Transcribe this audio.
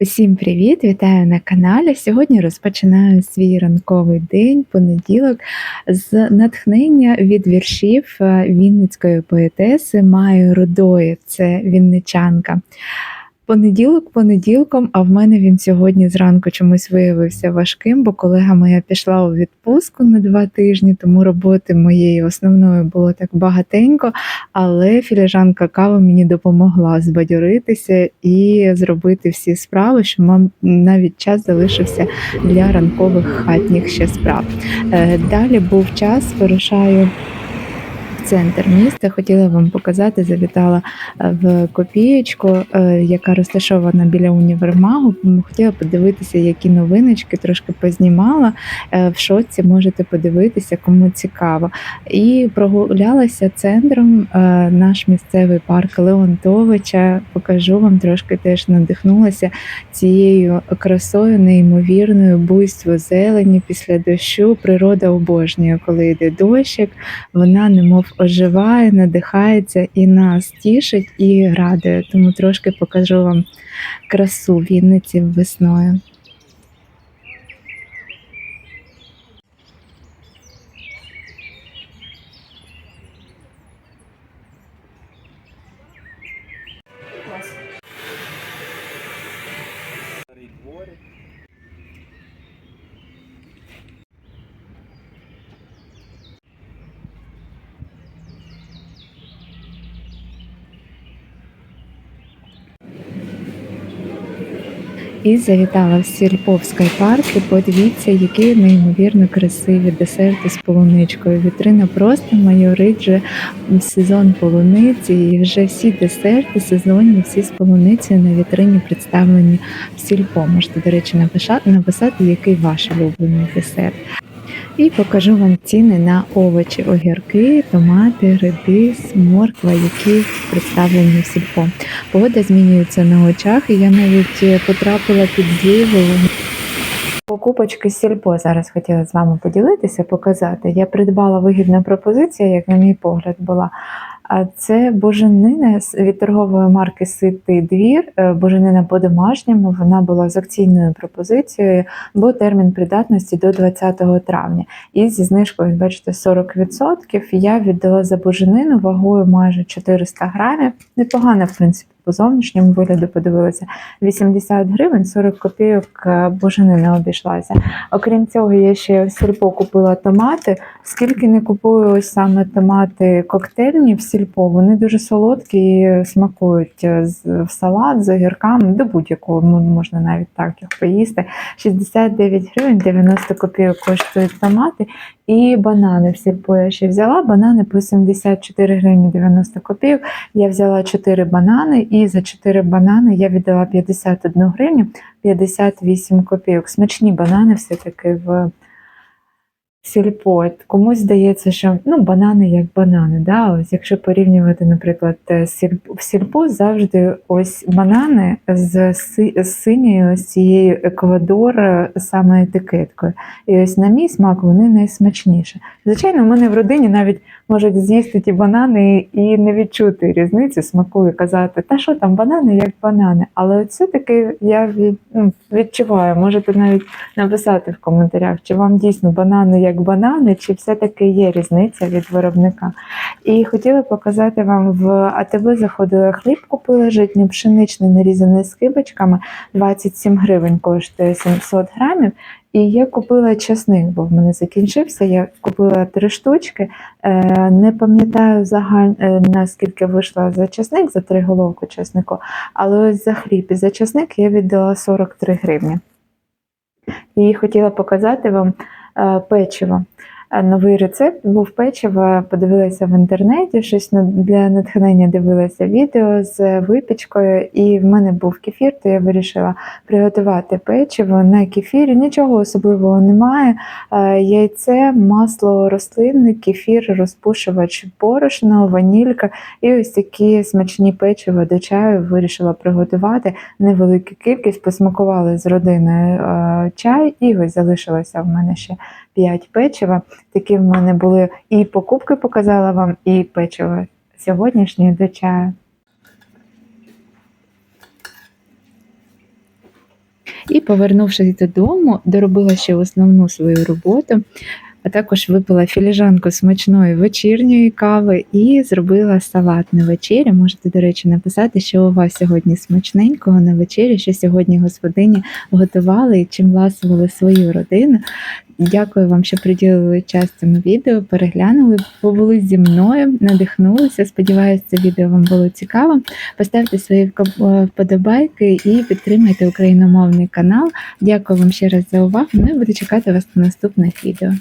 Усім привіт! Вітаю на каналі. Сьогодні розпочинаю свій ранковий день, понеділок, з натхнення від віршів е, вінницької поетеси Маю Рудої. Це вінничанка. Понеділок понеділком, а в мене він сьогодні зранку чомусь виявився важким, бо колега моя пішла у відпустку на два тижні, тому роботи моєї основної було так багатенько, але філіжанка кави мені допомогла збадьоритися і зробити всі справи, що мам навіть час залишився для ранкових хатніх ще справ. Е, Далі був час, вирушаю центр міста. Хотіла вам показати, завітала е, в копієчку, е, яка розташована біля універмагу. Хотіла подивитися, які новиночки, трошки познімала. Е, В шоці можете подивитися, кому цікаво. І прогулялася центром наш місцевий парк Леонтовича. Покажу вам трошки теж надихнулася цією красою, неймовірною буйство зелені після дощу. Природа обожнює, коли йде дощик. Вона немов оживає, надихається і нас тішить і радує. Тому трошки покажу вам красу Вінниці весною. І завітала в Сільповський парк. І подивіться, які неймовірно красиві десерти з полуничкою. Вітрина просто майорить вже сезон полуниці, і вже всі десерти сезонні, всі з полуницею на вітрині представлені в сільпо. Можете, до речі, написати, написати, який ваш улюблений десерт. І покажу вам ціни на овочі, огірки, томати, редис, морква, які представлені в сільпо. Погода змінюється на очах, і я навіть е, потрапила під зливу. Покупочки сільпо зараз хотіла з вами поділитися, показати. Я придбала вигідна пропозиція, як на мій погляд була. А це боженина від торгової марки Ситий двір. Е, Боженина по-домашньому. Вона була з акційною пропозицією, бо термін придатності до 20 травня. І зі знижкою, бачите, 40%. Я віддала за боженину вагою майже 400 грамів. Непогана, в принципі, по зовнішньому вигляду подивилася. 80 гривень, 40 копійок е, боженина обійшлася. Окрім цього, я ще в сільпо купила томати. Скільки не купую ось саме томати коктейльні в сільпо, вони дуже солодкі і смакують е, в салат з огірками, до будь-якого ну, можна навіть так їх поїсти. 69 гривень 90 копійок коштують томати. І банани всі сільпо я ще взяла. Банани по 74 гривні 90 копійок. Я взяла 4 банани, і за 4 банани я віддала 51 гривню 58 копійок. Смачні банани все-таки в сільпо. Комусь здається, що ну, банани як банани. Да? Ось, якщо порівнювати, наприклад, е, сільпо, в сільпо завжди ось банани з, з синьою ось цією еквадор е, саме етикеткою. І ось на мій смак вони найсмачніші. Звичайно, в мене в родині навіть можуть з'їсти ті банани і не відчути різниці смаку і казати, та що там банани як банани. Але от все-таки я від, ну, відчуваю, можете навіть написати в коментарях, чи вам дійсно банани як банани, чи все-таки є різниця від виробника. І хотіла показати вам в АТБ заходила хліб, купила житній пшеничний нарізаний скибочками, 27 гривень коштує 700 грамів. І я купила часник, бо в мене закінчився. Я купила три штучки. Е, не пам'ятаю загаль, е, наскільки вийшла за часник, за три головку часнику, але ось за хліб і за часник я віддала 43 гривні. І хотіла показати вам печиво. Е, Новий рецепт був печиво, подивилася в інтернеті, щось для натхнення дивилася відео з випічкою, і в мене був кефір, то я вирішила приготувати печиво на кефірі. Нічого особливого немає. Е, Яйце, масло рослинне, кефір, розпушувач борошно, ванілька і ось такі смачні печиво до чаю вирішила приготувати невелику кількість. Посмакували з родиною е, чай, і ось залишилося в мене ще 5 печива. Такі в мене були і покупки показала вам, і печиво сьогоднішнє до чаю. І, повернувшись додому, доробила ще основну свою роботу. А також випила філіжанку смачної вечірньої кави і зробила салат на вечерю. Можете, до речі, написати, що у вас сьогодні смачненького на вечерю, що сьогодні господині готували і чим ласували свою родину. Дякую вам, що приділили час цьому відео, переглянули, побули зі мною, надихнулися. Сподіваюся, це відео вам було цікаво. Поставте свої вподобайки і підтримайте україномовний канал. Дякую вам ще раз за увагу. Ну і буду чекати вас на наступних відео.